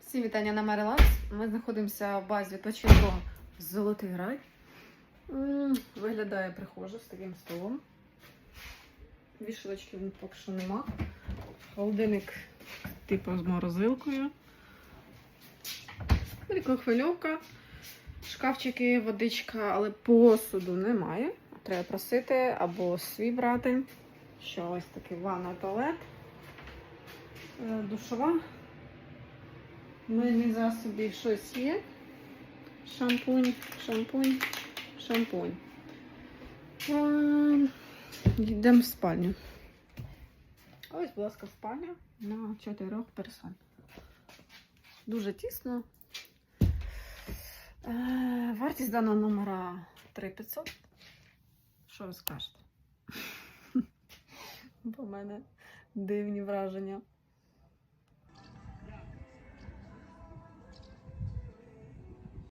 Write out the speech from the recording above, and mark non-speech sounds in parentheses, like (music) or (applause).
Всім вітання на Мерилакс. Ми знаходимося в базі відпочинку Золотий рай. Виглядає прихожа з таким столом. Вішалочки він поки що нема. Холодильник типу з морозилкою. Мікрохвильовка. Шкафчики, водичка, але посуду немає. Треба просити або свій брати. Що ось такий ванна туалет. Е, Душова. Мильні засоби щось є. Шампунь, шампунь, шампунь. Ем, Йдемо в спальню. Ось, будь ласка, спальня на чотирьох персон. Дуже тісно. Е, Вартість даного номера 3500. Що ви скажете? (laughs) Бо в мене дивні враження.